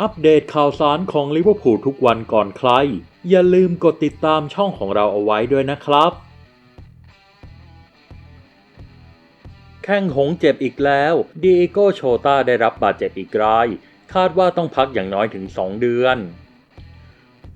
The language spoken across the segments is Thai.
อัปเดตข่าวสารของลิเวอร์พูลทุกวันก่อนใคร อย่าลืมกดติดตามช่องของเราเอาไว้ด้วยนะครับ แข้งหงเจ็บอีกแล้วดีเอโกโชตาได้รับบาดเจ็บอีกราย คาดว่าต้องพักอย่างน้อยถึง 2 เดือน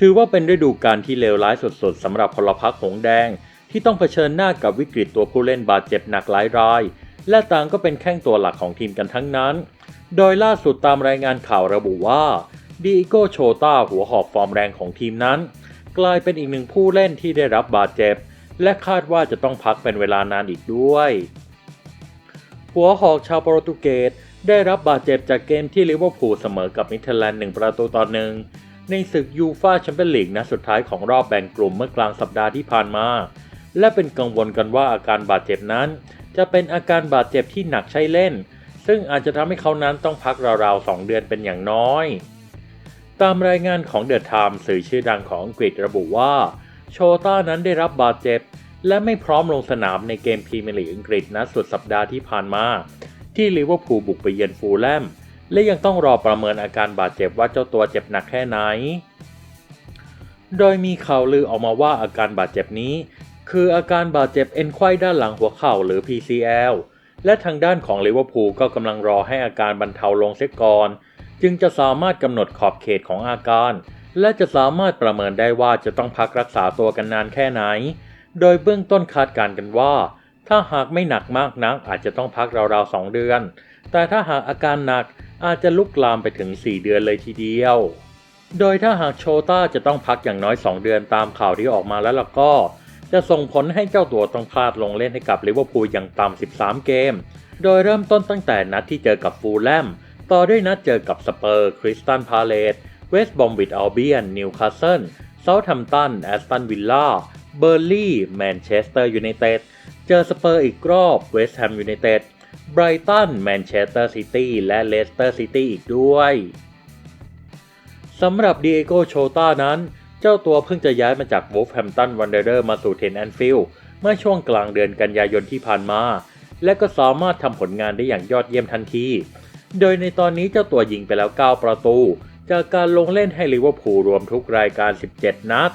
ถือว่าเป็นฤดูกาลที่เลวร้ายสุดๆสำหรับพลพรรคหงแดง ที่ต้องเผชิญหน้ากับวิกฤตตัวผู้เล่นบาดเจ็บหนักหลายราย และต่างก็เป็นแข้งตัวหลักของทีมกันทั้งนั้น โดยล่าสุดตามรายงานข่าวระบุว่าดีโกโชตาหัวหอกฟอร์มแรงของทีมนั้น กลายเป็นอีกหนึ่งผู้เล่นที่ได้รับบาดเจ็บ และคาดว่าจะต้องพักเป็นเวลานานอีกด้วย หัวหอกชาวโปรตุเกสได้รับบาดเจ็บจากเกมที่ลิเวอร์พูลเสมอกับมิเทแลนด์หนึ่งประตูต่อหนึ่งในศึกยูฟาแชมเปี้ยนลีกนัดสุดท้ายของรอบแบ่งกลุ่มเมื่อกลางสัปดาห์ที่ผ่านมา และเป็นกังวลกันว่าอาการบาดเจ็บนั้น จะเป็นอาการบาดเจ็บที่หนักใช่เล่น ซึ่งอาจจะทำให้เขานั้นต้องพักราวๆ 2 เดือนเป็นอย่างน้อย ตามรายงานของเดอะไทม์สื่อชื่อดังของอังกฤษระบุว่า โชต้านั้นได้รับบาดเจ็บ และไม่พร้อมลงสนามในเกมพรีเมียร์ลีกอังกฤษนัดสุดสัปดาห์ที่ผ่านมา ที่ลิเวอร์พูลบุกไปเยือนฟูลแลมและยังต้องรอประเมินอาการบาดเจ็บว่าเจ้าตัวเจ็บหนักแค่ไหน โดยมีข่าวลือออกมาว่าอาการบาดเจ็บนี้ คืออาการบาดเจ็บเอ็นไขว้ด้านหลังหัวเข่าหรือ PCL และทางด้านของลิเวอร์พูลก็กำลังรอให้อาการบรรเทาลงเสียก่อน จึงจะสามารถกำหนดขอบเขตของอาการ และจะสามารถประเมินได้ว่าจะต้องพักรักษาตัวกันนานแค่ไหน โดยเบื้องต้นคาดการณ์กันว่า ถ้าหากไม่หนักมากนักอาจจะต้องพักราวๆ 2 เดือน แต่ถ้าหากอาการหนักอาจจะลุกลามไปถึง 4 เดือนเลยทีเดียว โดยถ้าหากโชต้าจะต้องพักอย่างน้อย 2 เดือนตามข่าวที่ออกมาแล้วล่ะก็ จะส่งผลให้เจ้าตัวต้องพลาดลงเล่นให้กับลิเวอร์พูลอย่างต่ำ 13 เกม โดยเริ่มต้นตั้งแต่นัดที่เจอกับฟูลแลม ต่อด้วยนัดเจอกับสเปอร์ คริสตันพาเลต เวสต์บอมวิดอัลเบียน นิวคาสเซิลเซาท์แฮมป์ตัน แอสตันวิลล่า เบอร์ลี่ แมนเชสเตอร์ยูไนเต็ด เจอสเปอร์อีกรอบ เวสต์แฮมยูไนเต็ด ไบรตัน แมนเชสเตอร์ซิตี้ และเลสเตอร์ซิตี้อีกด้วย สำหรับดีเอโกโชตานั้น เจ้าตัวเพิ่งจะย้ายมาจากวูฟแฮมตันวันเดอร์มาสู่เทนแอนฟิลด์เมื่อช่วงกลางเดือนกันยายนที่ผ่านมา และก็สามารถทำผลงานได้อย่างยอดเยี่ยมทันที โดยในตอนนี้เจ้าตัวยิงไปแล้ว 9 ประตู จากการลงเล่นให้ลิเวอร์พูลรวมทุกรายการ 17 นัด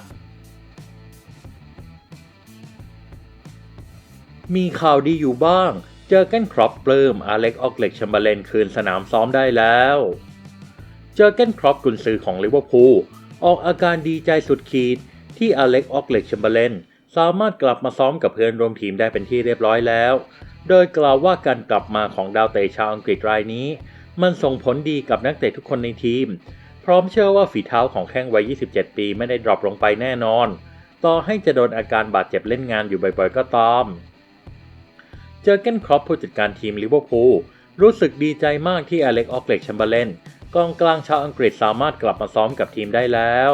มีข่าวดีอยู่บ้าง เจอกันครอปปลื้มอาเล็กออกเล็กแชมเบร์เลนคืนสนามซ้อมได้แล้ว เจอเกนครอปกุนซือของลิเวอร์พูล ออกอาการดีใจสุดขีดที่อเล็กออกเล็กแชมเบอร์เลนสามารถกลับมาซ้อมกับเพื่อนร่วมทีมได้เป็นที่เรียบร้อยแล้ว โดยกล่าวว่าการกลับมาของดาวเตะชาวอังกฤษรายนี้ มันส่งผลดีกับนักเตะทุกคนในทีม พร้อมเชื่อว่าฝีเท้าของแข้งวัย 27 ปีไม่ได้ดรอปลงไปแน่นอน ต่อให้จะโดนอาการบาดเจ็บเล่นงานอยู่บ่อยๆก็ตาม เจอเกนครอปผู้จัดการทีมลิเวอร์พูลรู้สึกดีใจมากที่อเล็กออกเล็กแชมเบอร์เลน กองกลางชาวอังกฤษสามารถกลับมาซ้อมกับทีมได้แล้ว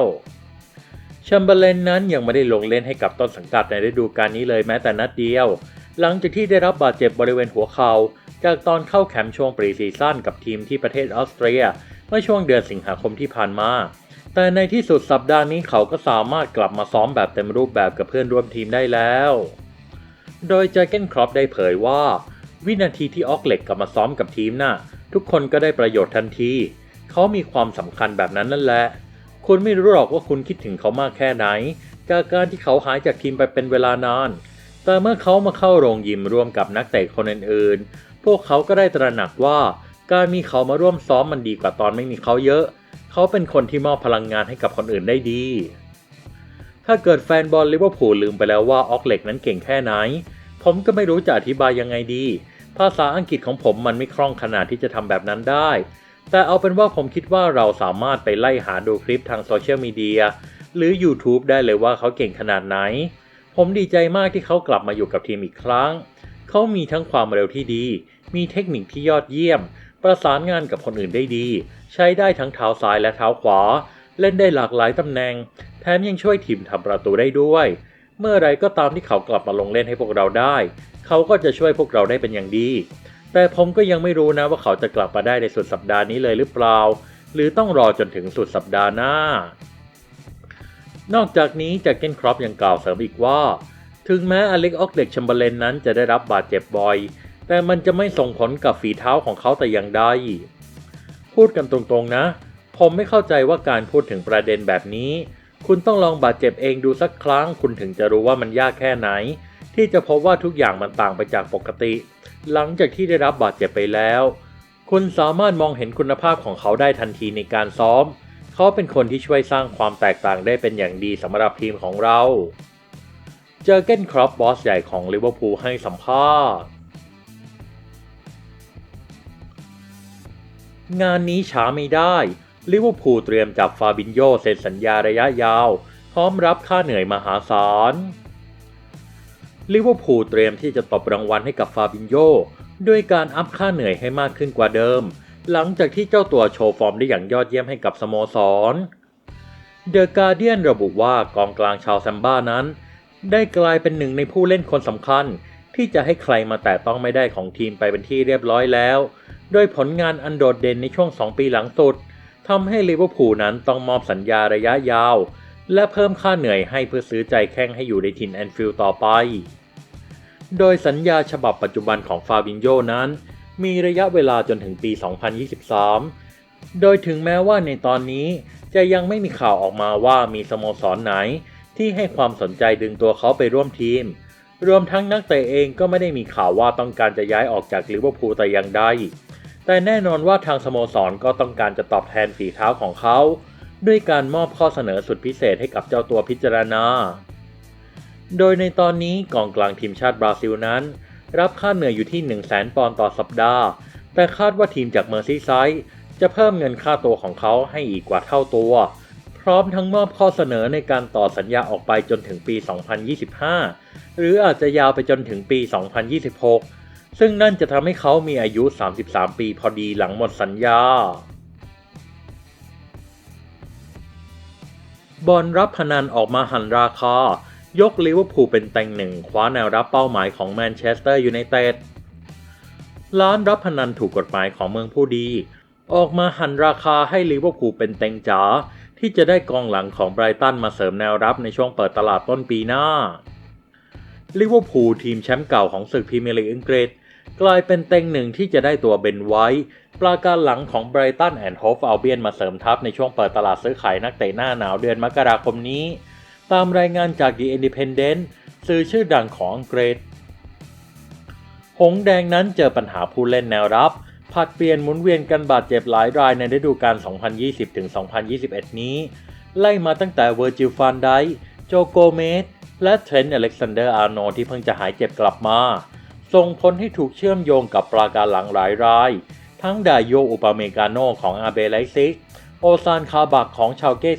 แชมเบอร์เลนนั้นยังไม่ได้ลงเล่นให้กับต้นสังกัดในฤดูกาลนี้เลยแม้แต่นัดเดียว หลังจากที่ได้รับบาดเจ็บบริเวณหัวเข่าจากตอนเข้าแคมป์ช่วงปรีซีซั่นกับทีมที่ประเทศออสเตรียเมื่อช่วงเดือนสิงหาคมที่ผ่านมา แต่ในที่สุดสัปดาห์นี้เขาก็สามารถกลับมาซ้อมแบบเต็มรูปแบบกับเพื่อนร่วมทีมได้แล้ว โดยเจเกนครอปได้เผยว่า วินาทีที่ออกเล็กกลับมาซ้อมกับทีมน่ะทุกคนก็ได้ประโยชน์ทันที เขามีความสำคัญแบบนั้นนั่นแหละ คุณไม่รู้หรอกว่าคุณคิดถึงเขามากแค่ไหน จากการที่เขาหายจากทีมไปเป็นเวลานาน แต่เมื่อเขามาเข้าโรงยิมร่วมกับนักเตะคนอื่นๆ พวกเขาก็ได้ตระหนักว่า การมีเขามาร่วมซ้อมมันดีกว่าตอนไม่มีเขาเยอะ เขาเป็นคนที่มอบพลังงานให้กับคนอื่นได้ดี ถ้าเกิดแฟนบอลลิเวอร์พูลลืมไปแล้วว่าออกเล็กนั้นเก่งแค่ไหน ผมก็ไม่รู้จะอธิบายยังไงดี ภาษาอังกฤษของผมมันไม่คล่องขนาดที่จะทำแบบนั้นได้ แต่เอาเป็นว่าผมคิดว่าเราสามารถไปไล่หาดูคลิปทางโซเชียลมีเดียหรือ YouTube ได้เลยว่าเขาเก่งขนาดไหน ผมดีใจมากที่เขากลับมาอยู่กับทีมอีกครั้ง เขามีทั้งความเร็วที่ดี มีเทคนิคที่ยอดเยี่ยม ประสานงานกับคนอื่นได้ดี ใช้ได้ทั้งเท้าซ้ายและเท้าขวา เล่นได้หลากหลายตำแหน่ง แถมยังช่วยทีมทำประตูได้ด้วย เมื่อไรก็ตามที่เขากลับมาลงเล่นให้พวกเราได้ เขาก็จะช่วยพวกเราได้เป็นอย่างดี แต่ผมก็ยังไม่รู้นะว่าเขาจะกลับมาได้ในสุดสัปดาห์นี้เลยหรือเปล่า หรือต้องรอจนถึงสุดสัปดาห์หน้า นอกจากนี้จากเกนครอปยังกล่าวเสริมอีกว่า ถึงแม้อเล็กออกเด็กแชมเบอร์เลนนั้นจะได้รับบาดเจ็บบ่อย แต่มันจะไม่ส่งผลกับฝีเท้าของเขาแต่อย่างใดพูดกันตรงๆนะ ผมไม่เข้าใจว่าการพูดถึงประเด็นแบบนี้ คุณต้องลองบาดเจ็บเองดูสักครั้ง คุณถึงจะรู้ว่ามันยากแค่ไหน ที่จะพบว่าทุกอย่างมันต่างไปจากปกติ หลังจากที่ได้รับบาดเจ็บไปแล้ว คุณสามารถมองเห็นคุณภาพของเขาได้ทันทีในการซ้อม เขาเป็นคนที่ช่วยสร้างความแตกต่างได้เป็นอย่างดีสำหรับทีมของเรา เจอเกนครอปบอสใหญ่ของลิเวอร์พูลให้สัมภาษณ์งานนี้ช้าไม่ได้ลิเวอร์พูลเตรียมจับฟาบินโยเซ็นสัญญาระยะยาว พร้อมรับค่าเหนื่อยมหาศาล ลิเวอร์พูลเตรียมที่จะตบรางวัลให้กับฟาบินโยด้วยการอัพค่าเหนื่อยให้มากขึ้นกว่าเดิม หลังจากที่เจ้าตัวโชว์ฟอร์มได้อย่างยอดเยี่ยมให้กับสโมสร เดอะการเดียนระบุว่ากองกลางชาวแซมบ้านั้น ได้กลายเป็นหนึ่งในผู้เล่นคนสำคัญ ที่จะให้ใครมาแตะต้องไม่ได้ของทีมไปเป็นที่เรียบร้อยแล้ว โดยผลงานอันโดดเด่นในช่วง 2 ปีหลังสุดทำให้ลิเวอร์พูลนั้นต้องมอบสัญญาระยะยาว และเพิ่มค่าเหนื่อยให้เพื่อซื้อใจแข้งให้อยู่ในถิ่นแอนฟิลด์ต่อไป โดยสัญญาฉบับปัจจุบันของฟาบินโยนั้น มีระยะเวลาจนถึงปี 2023 โดยถึงแม้ว่าในตอนนี้จะยังไม่มีข่าวออกมาว่ามีสโมสรไหนที่ให้ความสนใจดึงตัวเขาไปร่วมทีม รวมทั้งนักเตะเองก็ไม่ได้มีข่าวว่าต้องการจะย้ายออกจากลิเวอร์พูลแต่อย่างใด แต่แน่นอนว่าทางสโมสรก็ต้องการจะตอบแทนฝีเท้าของเขา ด้วยการมอบข้อเสนอสุดพิเศษให้กับเจ้าตัวพิจารณา โดยในตอนนี้กองกลางทีมชาติบราซิลนั้น รับค่าเหนื่อยอยู่ที่ 1 0 0 0 0แปอนด์ต่อสัปดาห์ แต่คาดว่าทีมจากเมอร์ซีไซด์จะเพิ่มเงินค่าตัวของเขาให้อีกกว่าเท่าตัว พร้อมทั้งมอบข้อเสนอในการต่อสัญญาออกไปจนถึงปี 2025 หรืออาจจะยาวไปจนถึงปี 2026 ซึ่งนั่นจะทำให้เขามีอายุ 33 ปีพอดีหลังหมดสัญญา บอลรับพนันออกมาหันราคา ยกลิเวอร์พูลเป็นแตงหนึ่งคว้าแนวรับเป้าหมายของแมนเชสเตอร์ยูไนเต็ดร้านรับพนันถูกกฎหมายของเมืองผู้ดี ออกมาหันราคาให้ลิเวอร์พูลเป็นเต็งจ๋าที่จะได้กองหลังของไบรตันมาเสริมแนวรับในช่วงเปิดตลาดต้นปีหน้าลิเวอร์พูลทีมแชมป์เก่าของศึกพรีเมียร์ลีกอังกฤษ กลายเป็นเต็งหนึ่งที่จะได้ตัวเบนไว้ ปราการหลังของไบรตันแอนด์โฮฟอัลเบียนมาเสริมทัพในช่วงเปิดตลาดซื้อขายนักเตะหน้าหนาวเดือนมกราคมนี้ ตามรายงานจาก The Independent สื่อชื่อดังของอังกฤษ หงแดงนั้นเจอปัญหาผู้เล่นแนวรับผัดเปลี่ยนหมุนเวียนกันบาดเจ็บหลายรายในฤดูกาล 2020-2021 นี้ ไล่มาตั้งแต่เวอร์จิลฟานไดโจโกเมสและเทรนต์อเล็กซานเดอร์อาร์โนที่เพิ่งจะหายเจ็บกลับมา ส่งผลให้ถูกเชื่อมโยงกับปราการหลังหลายราย ทั้งดาโยอุปาเมกาโนของอาเบไลซิก โอซานคาบักของชาวเก้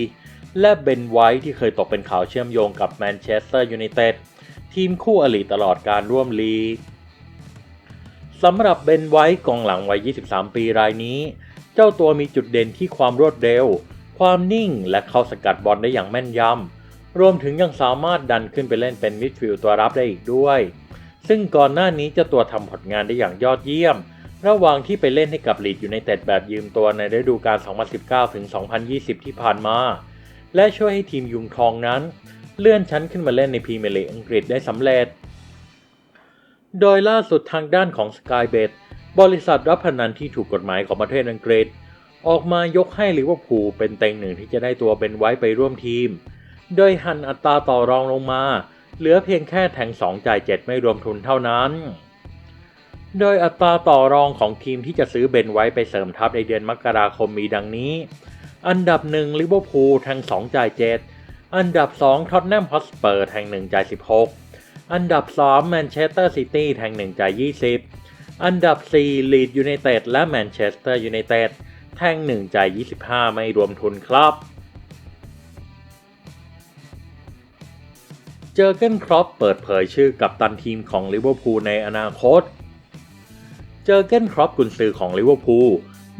04และเบนไวท์ที่เคยตกเป็นข่าวเชื่อมโยงกับแมนเชสเตอร์ยูไนเต็ดทีมคู่อริตลอดการร่วมลีกสำหรับเบนไวท์กองหลังวัย 23 ปีรายนี้ เจ้าตัวมีจุดเด่นที่ความรวดเร็ว ความนิ่งและเข้าสกัดบอลได้อย่างแม่นยำรวมถึงยังสามารถดันขึ้นไปเล่นเป็นมิดฟิลด์ตัวรับได้อีกด้วย ซึ่งก่อนหน้านี้เจ้าตัวทำผลงานได้อย่างยอดเยี่ยม ระหว่างที่ไปเล่นให้กับลีดยูไนเต็ดแบบยืมตัวในฤดูกาล 2019-2020 ที่ผ่านมา และช่วยให้ทีมยุงทองนั้น เลื่อนชั้นขึ้นมาเล่นในพรีเมียร์ลีกอังกฤษได้สำเร็จ โดยล่าสุดทางด้านของ Skybet บริษัทรับพนันที่ถูกกฎหมายของประเทศอังกฤษ ออกมายกให้ลิเวอร์พูลเป็นเต็งหนึ่งที่จะได้ตัวเป็นไว้ไปร่วมทีม โดยหันอัตราต่อรองลงมา เหลือเพียงแค่แทง2จ่าย7ไม่รวมทุนเท่านั้น โดยอัตราต่อรองของทีมที่จะซื้อเบนไว้ไปเสริมทัพในเดือนมกราคมมีดังนี้ อันดับ1ลิเวอร์พูลแทง2จ่าย7อันดับ2ท็อตแนมฮอสเปอร์แทง1จ่าย16อันดับ3แมนเชสเตอร์ซิตี้แทง1จ่าย20อันดับ4ลีดยูไนเต็ดและแมนเชสเตอร์ยูไนเต็ดแทง1จ่าย25ไม่รวมทุนครับ เจอเกนครอปเปิดเผยชื่อกับตันทีมของลิเวอร์พูลในอนาคต เจอเกนครอปกุนซือของลิเวอร์พูล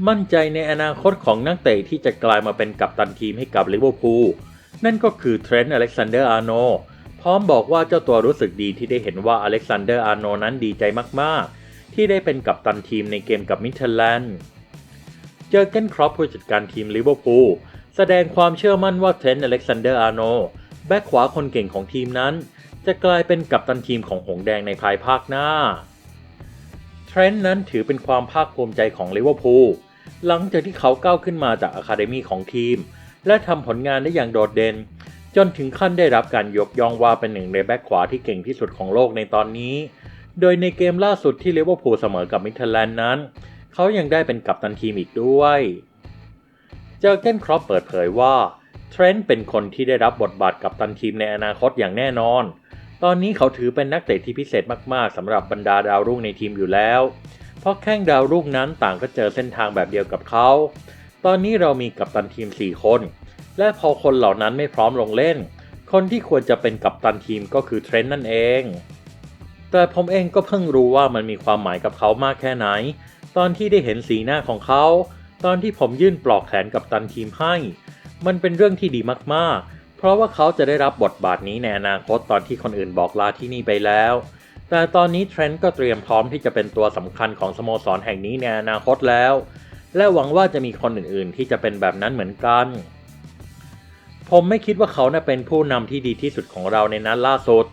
มั่นใจในอนาคตของนักเตะที่จะกลายมาเป็นกัปตันทีมให้กับลิเวอร์พูลนั่นก็คือเทรนต์อเล็กซานเดอร์อาร์โนพร้อมบอกว่าเจ้าตัวรู้สึกดีที่ได้เห็นว่าอเล็กซานเดอร์อาร์โนนั้นดีใจมากๆ ที่ได้เป็นกัปตันทีมในเกมกับมิเทลแลนด์เจอเกนครอปผู้จัดการทีมลิเวอร์พูลแสดงความเชื่อมั่นว่าเทรนต์อเล็กซานเดอร์อาร์โน แบ็คขวาคนเก่งของทีมนั้น จะกลายเป็นกัปตันทีมของหงแดงในภายภาคหน้า เทรนต์นั้นถือเป็นความภาคภูมิใจของลิเวอร์พูลหลังจากที่เขาก้าวขึ้นมาจากอะคาเดมีของทีม และทำผลงานได้อย่างโดดเด่น จนถึงขั้นได้รับการยกย่องว่าเป็นหนึ่งในแบ็คขวาที่เก่งที่สุดของโลกในตอนนี้ โดยในเกมล่าสุดที่ลิเวอร์พูลเสมอกับมิเทลแลนด์นั้น เขายังได้เป็นกัปตันทีมอีกด้วย เจอเกนครอปเปิดเผยว่า เทรนต์เป็นคนที่ได้รับบทบาทกัปตันทีมในอนาคตอย่างแน่นอน ตอนนี้เขาถือเป็นนักเตะที่พิเศษมากๆสำหรับบรรดาดาวรุ่งในทีมอยู่แล้ว เพราะแข้งดาวรุ่งนั้นต่างก็เจอเส้นทางแบบเดียวกับเขา ตอนนี้เรามีกัปตันทีม 4 คน และพอคนเหล่านั้นไม่พร้อมลงเล่น คนที่ควรจะเป็นกัปตันทีมก็คือเทรนต์นั่นเอง แต่ผมเองก็เพิ่งรู้ว่ามันมีความหมายกับเขามากแค่ไหน ตอนที่ได้เห็นสีหน้าของเขา ตอนที่ผมยื่นปลอกแขนกัปตันทีมให้ มันเป็นเรื่องที่ดีมากๆ เพราะว่าเขาจะได้รับบทบาทนี้ในอนาคตตอนที่คนอื่นบอกลาที่นี่ไปแล้ว แต่ตอนนี้เทรนต์ก็เตรียมพร้อมที่จะเป็นตัวสำคัญของสโมสรแห่งนี้ในอนาคตแล้ว และหวังว่าจะมีคนอื่นๆ ที่จะเป็นแบบนั้นเหมือนกัน ผมไม่คิดว่าเขาน่ะเป็นผู้นำที่ดีที่สุดของเราในนัดล่าสุด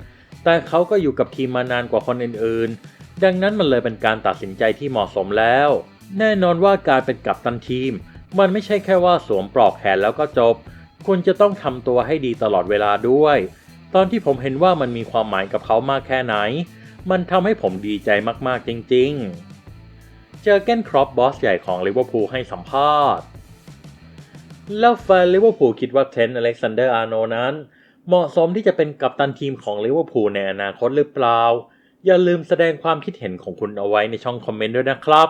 แต่เขาก็อยู่กับทีมมานานกว่าคนอื่นๆ ดังนั้นมันเลยเป็นการตัดสินใจที่เหมาะสมแล้ว แน่นอนว่าการเป็นกัปตันทีม มันไม่ใช่แค่ว่าสวมปลอกแขนแล้วก็จบ คุณจะต้องทำตัวให้ดีตลอดเวลาด้วย ตอนที่ผมเห็นว่ามันมีความหมายกับเขามากแค่ไหน มันทำให้ผมดีใจมากๆจริง ๆ เจอเกนครอปบอสใหญ่ของลิเวอร์พูลให้สัมภาษณ์ แล้วแฟนลิเวอร์พูลคิดว่าเทนต์อเล็กซานเดอร์อาร์โนนั้น เหมาะสมที่จะเป็นกัปตันทีมของลิเวอร์พูลในอนาคตหรือเปล่า อย่าลืมแสดงความคิดเห็นของคุณเอาไว้ในช่องคอมเมนต์ด้วยนะครับ